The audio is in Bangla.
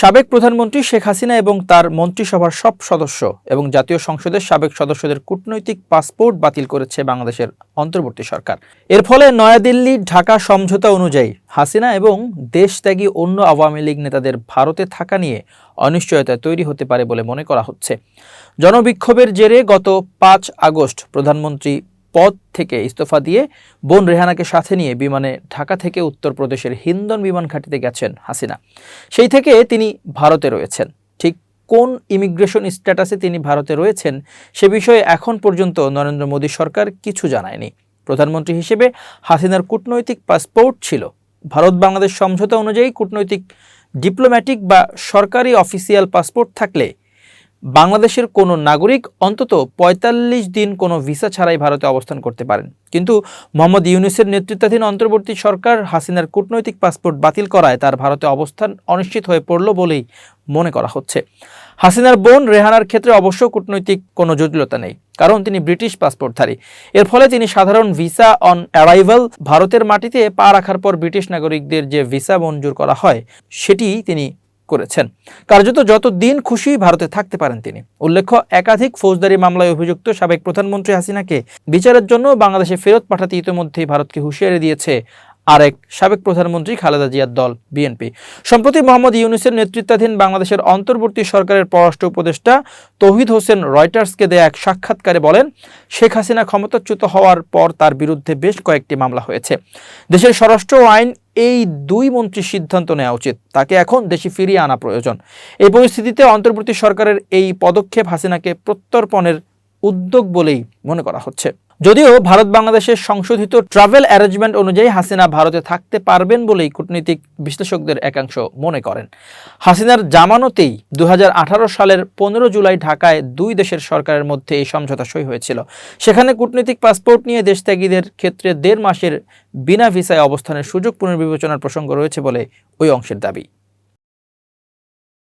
সাবেক প্রধানমন্ত্রী শেখ হাসিনা এবং তার মন্ত্রিসভার সব সদস্য এবং জাতীয় সংসদের সাবেক সদস্যদের কূটনৈতিক পাসপোর্ট বাতিল করেছে বাংলাদেশের অন্তর্বর্তী সরকার। এর ফলে নয়াদিল্লি, ঢাকা সমঝোতা অনুযায়ী হাসিনা এবং দেশত্যাগী অন্য আওয়ামী লীগ নেতাদের ভারতে থাকা নিয়ে অনিশ্চয়তা তৈরি হতে পারে বলে মনে করা হচ্ছে। জনবিক্ষোভের জেরে গত পাঁচ আগস্ট প্রধানমন্ত্রী পদ থেকে ইস্তফা দিয়ে বোন রেহানাকে সাথে নিয়ে বিমানে ঢাকা থেকে উত্তরপ্রদেশের হিন্দন বিমান ঘাঁটিতে গেছেন হাসিনা। সেই থেকে তিনি ভারতে রয়েছেন। ঠিক কোন ইমিগ্রেশন স্ট্যাটাসে তিনি ভারতে রয়েছেন সে বিষয়ে এখন পর্যন্ত নরেন্দ্র মোদী সরকার কিছু জানায়নি। প্রধানমন্ত্রী হিসেবে হাসিনার কূটনৈতিক পাসপোর্ট ছিল। ভারত বাংলাদেশ সমঝোতা অনুযায়ী কূটনৈতিক, ডিপ্লোম্যাটিক বা সরকারি অফিসিয়াল পাসপোর্ট থাকলে বাংলাদেশের কোনো নাগরিক অন্তত ৪৫ দিন কোনো ভিসা ছাড়াই ভারতে অবস্থান করতে পারেন। কিন্তু মোহাম্মদ ইউনুসের নেতৃত্বাধীন অন্তর্বর্তী সরকার হাসিনার কূটনৈতিক পাসপোর্ট বাতিল করায় তার ভারতে অবস্থান অনিশ্চিত হয়ে পড়ল বলেই মনে করা হচ্ছে। হাসিনার বোন রেহানার ক্ষেত্রে অবশ্য কূটনৈতিক কোনো জটিলতা নেই, কারণ তিনি ব্রিটিশ পাসপোর্টধারী। এর ফলে তিনি সাধারণ ভিসা অন অ্যারাইভাল ভারতের মাটিতে পা রাখার পর ব্রিটিশ নাগরিকদের যে ভিসা মঞ্জুর করা হয়, সেটি তিনি করেছেন। কার্যত যত দিন খুশি ভারতে থাকতে পারেন তিনি। উল্লেখ্য, একাধিক ফৌজদারি মামলায় অভিযুক্ত সাবেক প্রধানমন্ত্রী হাসিনাকে বিচারের জন্য বাংলাদেশে ফেরত পাঠাতে ইতিমধ্যেই ভারতকে হুঁশিয়ারি দিয়েছে আরেক সাবেক প্রধানমন্ত্রী খালেদা জিয়ার দল, বিএনপি। সম্প্রতি মোহাম্মদ ইউনুসের নেতৃত্বাধীন বাংলাদেশের অন্তর্বর্তী সরকারের পররাষ্ট্র উপদেষ্টা তৌহিদ হোসেন রয়টার্সকে দেয়া এক সাক্ষাৎকারে বলেন, শেখ হাসিনা ক্ষমতাচ্যুত হওয়ার পর তার বিরুদ্ধে বেশ কয়েকটি মামলা হয়েছে। দেশের স্বরাষ্ট্র আইন এই দুই মন্ত্রীর সিদ্ধান্ত নেওয়া উচিত। তাকে এখন দেশে ফিরিয়ে আনা প্রয়োজন। এই পরিস্থিতিতে অন্তর্বর্তী সরকারের এই পদক্ষেপ হাসিনাকে প্রত্যর্পণের উদ্যোগ বলেই মনে করা হচ্ছে। যদিও ভারত বাংলাদেশের সংশোধিত ট্রাভেল অ্যারেঞ্জমেন্ট অনুযায়ী হাসিনা ভারতে থাকতে পারবেন বলেই কূটনীতিক বিশ্লেষকদের একাংশ মনে করেন। হাসিনার জামানতেই দু হাজার আঠারো সালের পনেরো জুলাই ঢাকায় দুই দেশের সরকারের মধ্যে এই সমঝোতা সই হয়েছিল। সেখানে কূটনীতিক পাসপোর্ট নিয়ে দেশত্যাগীদের ক্ষেত্রে দেড় মাসের বিনা ভিসায় অবস্থানের সুযোগ পুনর্বিবেচনার প্রসঙ্গ রয়েছে বলে ওই অংশের দাবি।